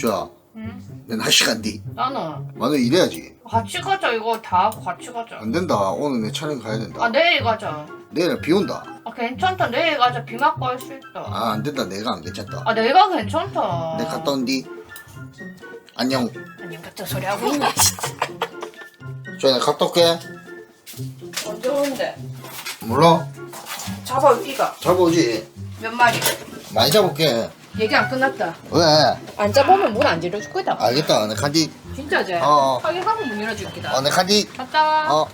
자, 응? 난한 시간 뒤. 나는 만원 일해야지. 같이 가자 이거 다 하고 같이 가자 안 된다. 오늘 내 촬영 가야 된다. 아 내일 가자 내일 비 온다. 아 괜찮다 내일 가자 비 맞고 할 수 있다 아, 안 된다. 내가 안 괜찮다. 아 내가 괜찮다 내가 갔다 온디. 안녕. 안녕 같은 소리 하고 있네 저 내가 갔다 올게. 언제 오는데? 몰라. 잡아 이가 잡아오지. 몇 마리? 많이 잡을게. 얘기 안 끝났다 왜? 안 잡으면 문 안 열어줄 거다 알겠다. 내가 간디. 진짜지? 어, 어. 확인하고 문 열어줄게다 어, 내가 간디. 갔다 와 어.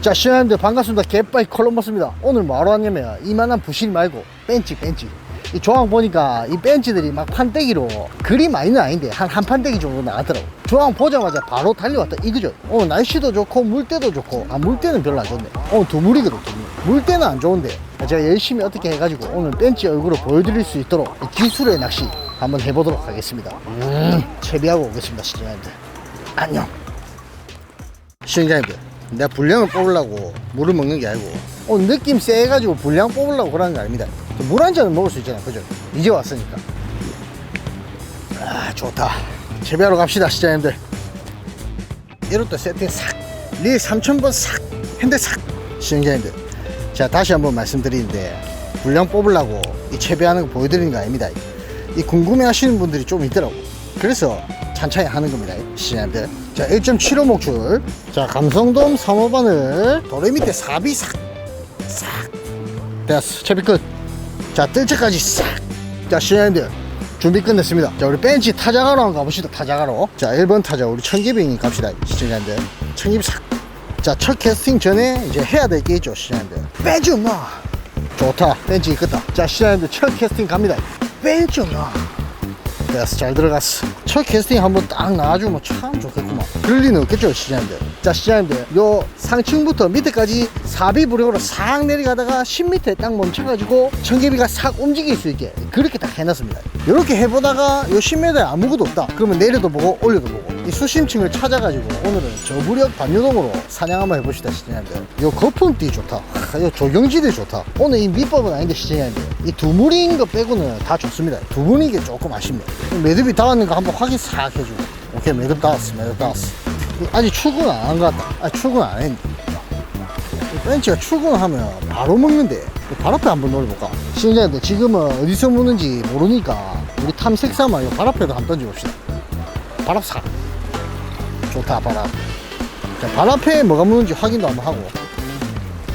자, 시원한데 반갑습니다. 개빠이 콜럼버스입니다. 오늘 뭐하러 왔냐면, 이만한 부실 말고, 벤치, 벤치. 이 조항 보니까 이 벤치들이 막 판때기로 그리 많이는 아닌데, 한 한 판때기 정도 나왔더라고. 조항 보자마자 바로 달려왔다. 이거죠. 오늘 날씨도 좋고, 물때도 좋고, 아, 물때는 별로 안 좋네. 오늘 두물이거든, 두물. 물때는 안 좋은데, 제가 열심히 어떻게 해가지고, 오늘 벤치 얼굴을 보여드릴 수 있도록 이 기술의 낚시 한번 해보도록 하겠습니다. 음, 채비하고 오겠습니다, 시청자님들. 안녕. 시청자님들 내가 분량을 뽑으려고 물을 먹는 게 아니고 오늘 느낌 세가지고 분량 뽑으려고 그러는 게 아닙니다 물 한 잔은 먹을 수 있잖아 그죠? 이제 왔으니까. 아 좋다. 재배하러 갑시다 시청자님들. 이렇다 세팅 싹리 3000번 싹 핸들 싹. 시청자님들 자 다시 한번 말씀드리는데 분량 뽑으려고 이 채비하는 거 보여드리는 거 아닙니다. 이 궁금해 하시는 분들이 좀 있더라고. 그래서 찬찬히 하는 겁니다 시청자님들. 자 1.75 목줄. 자 감성돔 3호반을 도래 밑에 사비 싹 싹. 됐어. 채비 끝 자 뜰채까지 싹 자 시청자님들 준비 끝냈습니다. 자 우리 벤치 타자가로 한번 가봅시다 타자가로. 자 1번 타자 우리 청기빙이 갑시다 시청자님들 청기빙 싹 자 첫 캐스팅 전에 이제 해야 될 게 있죠 시청자님들 벤치 없나? 좋다 벤치 이끄다. 자 시청자님들 첫 캐스팅 갑니다. 벤치 없나? 됐어 잘 들어갔어. 첫 캐스팅 한번 딱 나와주면 참 좋겠구만. 그럴 리는 없겠죠 시장님들 자 시장님들 요 상층부터 밑에까지 사비부력으로 싹 내려가다가 10m에 딱 멈춰가지고 청개비가 싹 움직일 수 있게 그렇게 딱 해놨습니다. 이렇게 해보다가 요 10m에 아무것도 없다. 그러면 내려도 보고 올려도 보고. 이 수심층을 찾아가지고 오늘은 저부력 반유동으로 사냥 한번 해봅시다 시장님들. 요 거품띠 좋다. 하, 요 조경지대 좋다. 오늘 이 밑법은 아닌데 시장님들. 이 두물인 거 빼고는 다 좋습니다. 두물인 게 조금 아쉽네 매듭이 닿았는 거 한번 확인 싹 해주고. 오케이 매듭 닿았어 매듭 닿았어 아직 출근 안 한 것 같다 아 출근 안이 벤치가 출근하면 바로 먹는데 발 앞에 한번 노려볼까? 시청자님들 지금은 어디서 무는지 모르니까 우리 탐색 삼아 발 앞에도 한번 던져봅시다. 발 앞 사. 좋다 발 앞. 자, 발 앞에 뭐가 무는지 확인도 한번 하고.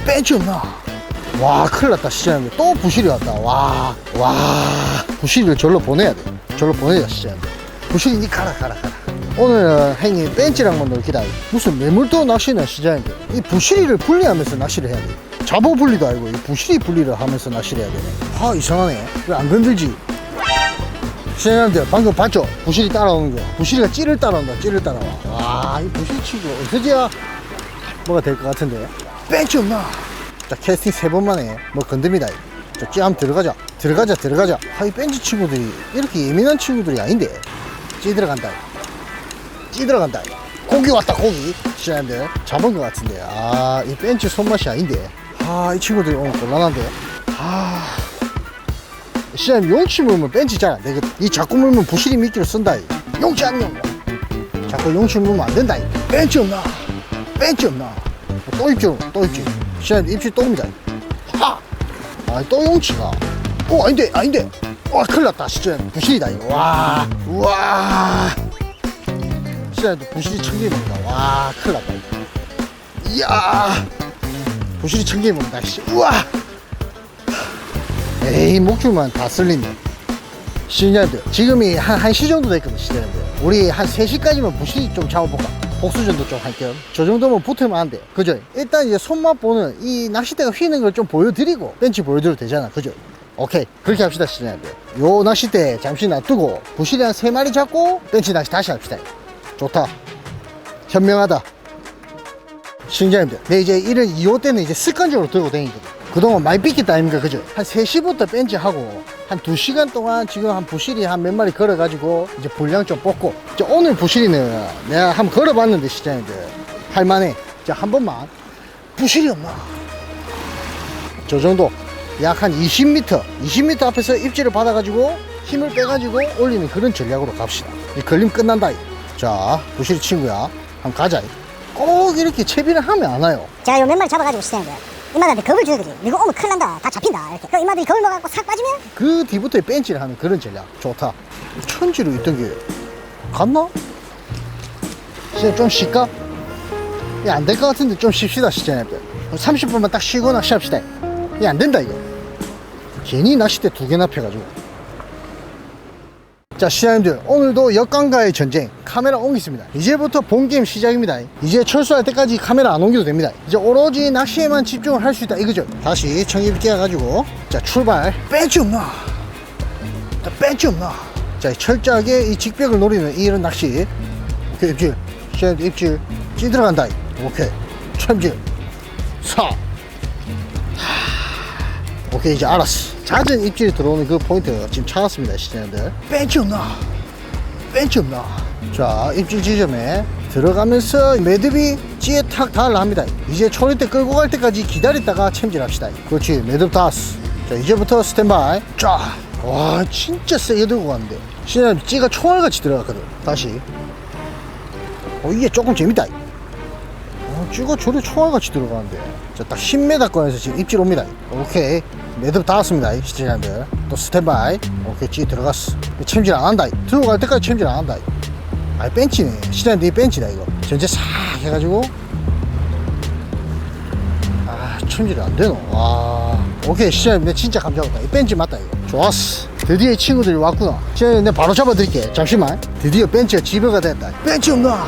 벤치 없나? 와 큰일 났다 시청자님들. 또 부실이 왔다. 와와. 부실이를 절로 보내야 돼. 절로 보내야 시청자님들. 부실이 니 가라 가라 가라 오늘 행이 벤치랑만 놀기다 무슨 매물도 낚시는 시장인데 이 부실이를 분리하면서 낚시를 해야 돼. 잡어 분리도 아니고 이 부실이 분리를 하면서 낚시를 해야 되네 아 이상하네. 왜 안 건들지? 시장님들 방금 봤죠? 부실이 따라오는 거. 부실이가 찌를 따라온다 찌를 따라와. 와이 부실 치고 어서지야? 뭐가 될 것 같은데? 벤치 없나? 자 캐스팅 세 번 만에 뭐 건듭니다. 자찌 한번 들어가자. 들어가자 들어가자. 아이 벤치 친구들이 이렇게 예민한 친구들이 아닌데. 찌 들어간다 찌 들어간다. 고기 왔다 고기. 시장님들 잡은 것 같은데. 아 이 벤치 손맛이 아닌데. 아이 친구들이 오늘 곤란한데. 아. 시장님 용치 물면 벤치 잘 안 되거든 이 자꾸 물면 부실이 미끼를 쓴다. 이. 용치 안 용다 자꾸 용치 물면 안 된다. 이. 벤치 없나? 벤치 없나? 또 입질 또 입질 시장님 입질 또 옵니다. 하! 아또 용치가. 어 아닌데 아닌데. 와 큰일 났다 진짜 부실이다 이거. 와 우와 진짜 부실이 천 개 먹는다 와 큰일 났다 이야 부실이 천 개 먹는다 씨 우와 에이 목줄만 다 쓸린네 시청자들 지금이 한 1시 정도 됐거든 시청자들 우리 한 3시까지만 부실이 좀 잡아볼까 복수전도 좀 할게요 저 정도면 붙으면 안돼 그죠 일단 이제 손맛 보는 이 낚싯대가 휘는 걸 좀 보여드리고 벤치 보여드려도 되잖아 그죠 오케이 그렇게 합시다 시청자들 요 낚싯대 잠시 놔두고 부실이 한 3마리 잡고 벤치 낚시 다시 합시다 좋다. 현명하다. 내 이제 이런 2호 때는 이제 습관적으로 들고 다니거든 그동안 많이 삐끗다 아닙니까? 그죠? 한 3시부터 벤치 하고 한 2시간 동안 지금 한 부실이 한 몇 마리 걸어가지고 이제 분량 좀 뽑고. 이제 오늘 부실이는 내가 한번 걸어봤는데 시장님들 할만해. 자 한 번만. 부실이 없나? 저 정도. 약 한 20m 20m 앞에서 입질을 받아가지고 힘을 빼가지고 올리는 그런 전략으로 갑시다. 이 걸림 끝난다. 자, 부실이 친구야. 한번 가자. 꼭 이렇게 채비를 하면 안 와요. 제가 요 몇 마리 잡아가지고 시장인데 이마들한테 겁을 줘야 되지 이거 오면 큰일 난다 다 잡힌다 이렇게 그럼 이마들이 겁을 먹어갖고 싹 빠지면 그 뒤부터 벤치를 하는 그런 전략. 좋다. 천지로 있던 게 갔나? 진짜 좀 쉴까? 안될 것 같은데 좀 쉽시다, 시장님. 30분만 딱 쉬고 낚시합시다. 이게 안 된다, 이거. 괜히 낚싯대 두 개나 펴가지고. 자, 시장님들, 오늘도 역광과의 전쟁, 카메라 옮기습니다. 이제부터 본 게임 시작입니다. 이제 철수할 때까지 카메라 안 옮겨도 됩니다. 이제 오로지 낚시에만 집중을 할 수 있다, 이거죠. 다시 청입 끼워가지고, 자, 출발. 벤치 없나? 자, 벤치 없나? 자, 철저하게 이 직벽을 노리는 이런 낚시. 오케이, 입질. 시장님들, 입질. 찌 들어간다. 오케이. 참질. 사. 오케이 이제 알았어. 잦은 입질이 들어오는 그 포인트 지금 찾았습니다 시청자들. 벤치 없나? 벤치 없나? 자 입질 지점에 들어가면서 매듭이 찌에 탁 달라합니다. 이제 초리대 끌고 갈 때까지 기다렸다가 챔질합시다. 그렇지 매듭 닿았어. 자 이제부터 스탠바이. 쫙와 진짜 세게 들고 갔는데. 시청자님 찌가 총알같이 들어갔거든. 다시. 어 이게 조금 재밌다. 어, 찌가 저리 총알같이 들어가는데. 자딱 10m 꺼내서 지금 입질 옵니다. 오케이 매듭 닿았습니다 시청자들. 또 스탠바이. 오케이 찌 들어갔어. 챔질 안 한다. 들고 갈 때까지 챔질 안 한다. 아 벤치네. 시청자들 이 벤치다 이거. 전체 싹 해가지고. 아 챔질이 안 되노. 와. 오케이 시청자님 내 진짜 감자 없다. 이 벤치 맞다 이거. 좋았어. 드디어 이 친구들이 왔구나. 시청자님 내가 바로 잡아드릴게. 잠시만. 드디어 벤치가 지배가 됐다. 벤치 없나?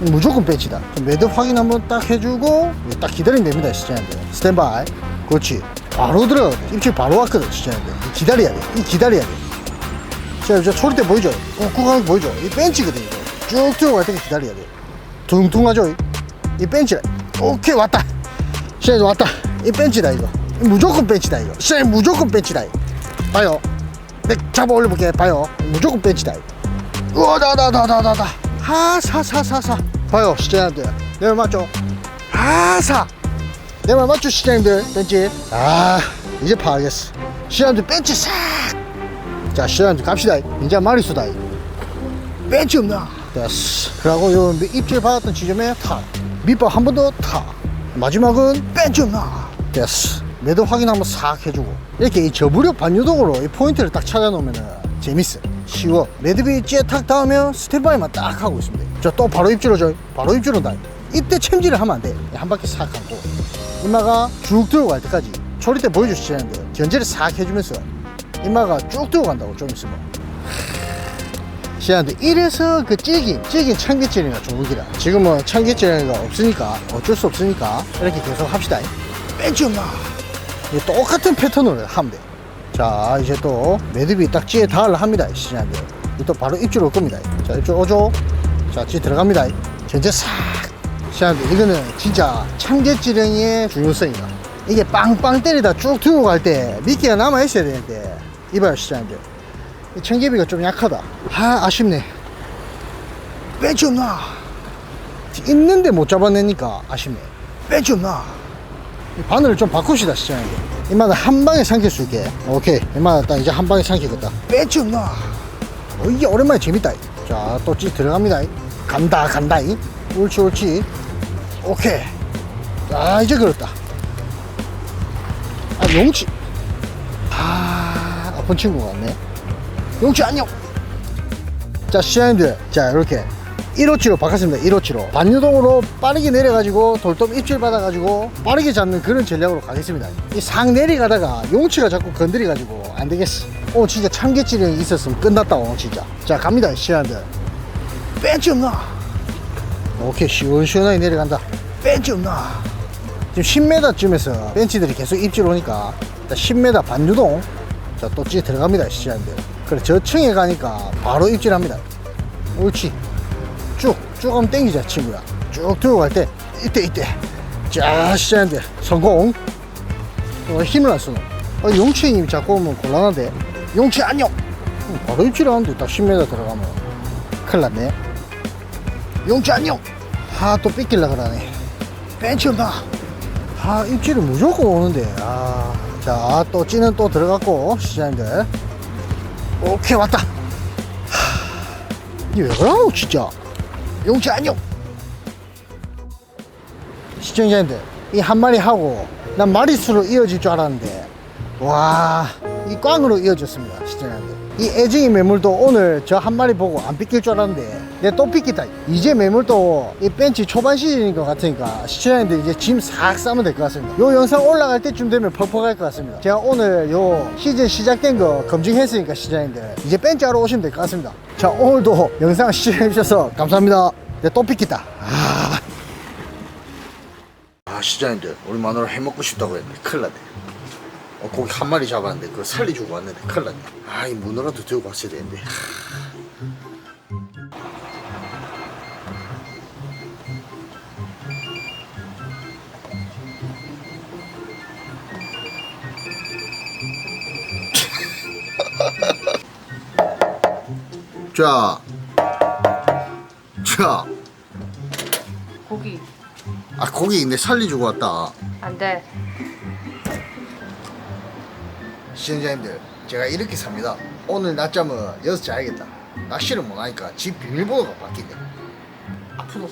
무조건 벤치다. 매듭 확인 한번 딱 해주고 딱 기다리면 됩니다 시청자들. 스탠바이. 그렇지 바로 들어 입질 바로 왔거든 시청자들 기다려야 돼이 기다려야 돼 자, 저때 보이죠? 어, 구간 보이죠? 이 벤치거든, 이거. 쭉 들어갈 때까지 기다려야 돼. 둥둥하죠? 이, 이 벤치다. 오케이, 왔다. 시장님 왔다. 이 벤치다, 이거. 이 무조건 벤치다, 이거. 시장님 무조건 벤치다, 이거. 봐요. 내 잡아 올려볼게, 봐요. 무조건 벤치다, 이거. 우와, 나, 나, 나, 나, 나, 나. 하사, 사, 사, 사. 봐요. 내말 맞죠? 하사. 내 말 맞죠, 시장님들? 벤치. 아, 이제 파악했어. 시장님들 벤치 싹. 자, 시장님 갑시다. 이제 마리수다. 벤치 없나? 됐어. 그리고 요 입질 받았던 지점에 타. 밑밥 한 번 더 타. 마지막은 벤치 없나? 됐어. 매듭 확인 한번 싹 해주고. 이렇게 이 저부력 반유동으로 이 포인트를 딱 찾아놓으면 재밌어. 쉬워. 매듭이 찌에 탁 닿으면 스탠바이만 딱 하고 있습니다. 자, 또 바로 입질 오죠. 바로 입질 온다. 이때 챔질을 하면 안 돼. 한 바퀴 싹 감고. 이마가 쭉 들고 갈 때까지 초리 때 보여주시는데 견제를 싹 해주면서 이마가 쭉 들고 간다고 좀 있으면. 시한테 이래서 그 찌긴 찌긴 좋은 기라. 지금은 참깨찌개가 없으니까 어쩔 수 없으니까 이렇게 계속 합시다. 없나 이 똑같은 패턴으로 하면 돼자 이제 또 매듭이 딱 찌에 닿으려 합니다 시한테. 또 바로 입질 올 겁니다. 자 입질 오죠? 자찌 들어갑니다. 전체 싹 시한테 이거는 진짜 참깨찌개의 중요성이다. 이게 빵빵 때리다 쭉 들고 갈 때 미끼가 남아 있어야 되는데 이봐요 시장님들 이 청개비가 좀 약하다. 아 아쉽네. 벤치 없나? 있는데 못 잡아내니까 아쉽네. 벤치 없나? 이 바늘을 좀 바꿉시다 시장님들 이마다 한 방에 삼킬 수 있게. 오케이. 이마다 딱 이제 한 방에 삼키겠다. 벤치 없나? 어, 이게 오랜만에 재밌다. 자 또 찌 들어갑니다. 간다 간다. 옳지 옳지 오케이. 아 이제 그렇다. 아 용치. 아 아픈 친구 같네. 용치 안녕. 자 시장님들. 자 이렇게. 1호치로 바꿨습니다. 1호치로. 반유동으로 빠르게 내려가지고 돌돔 입질 받아가지고 빠르게 잡는 그런 전략으로 가겠습니다. 이 상 내려가다가 용치가 자꾸 건드려가지고 안 되겠어. 오 진짜 참깨질이 있었으면 끝났다 오늘 진짜. 자 갑니다 시장님들. 벤치 없나 오케이 시원시원하게 내려간다. 벤치 없나? 지금 10m쯤에서 벤치들이 계속 입질 오니까 10m 반유동 자또 찌 들어갑니다 시장님들. 그래 저 층에 가니까 바로 입질합니다. 옳지. 쭉쭉 한번 땡기자 친구야. 쭉 들고 갈때 이때 이때. 자 시장님들 성공. 어, 힘을 안 쓰노 어, 용치님이 자꾸 오면 곤란한데. 용치 안녕. 음, 바로 입질하는데 딱 10m 들어가면 큰일 났네 용치 안녕. 아또 삐낄라 그러네. 벤치 온다. 아 입질이 무조건 오는데. 아, 자또 찌는 또 들어갔고 시장님들. 오케이 왔다. 하, 이왜 그러노 진짜? 용치 안녕. 시청자님들 이 한 마리 하고 난 마리수로 이어질 줄 알았는데. 와 이 꽝으로 이어졌습니다 시청자님들 이 애증이 매물도 오늘 저 한 마리 보고 안 삐낄 줄 알았는데 내또 삐끼다. 이제 매물도 이 벤치 초반 시즌인 것 같으니까 시청자님들 이제 짐 싹 싸면 될 것 같습니다. 요 영상 올라갈 때쯤 되면 퍽퍽할 것 같습니다. 제가 오늘 요 시즌 시작된 거 검증했으니까 시청자님들 이제 벤치 하러 오시면 될 것 같습니다. 자 오늘도 영상 시청해주셔서 감사합니다. 내또 삐끼다. 아. 아 시장님들 우리 마누라 해먹고 싶다고 했는데 큰일 났네 어, 고기 한 마리 잡았는데 그걸 살려주고 왔는데 큰일 났네 아이 문어라도 들고 왔어야 되는데 자, 자, 고기. 아 고기 있네 살려주고 왔다. 안 돼. 시청자님들 제가 이렇게 삽니다. 오늘 낮잠은 여기서 자야겠다. 낚시를 못하니까 집 비밀번호가 바뀌네. 아프노.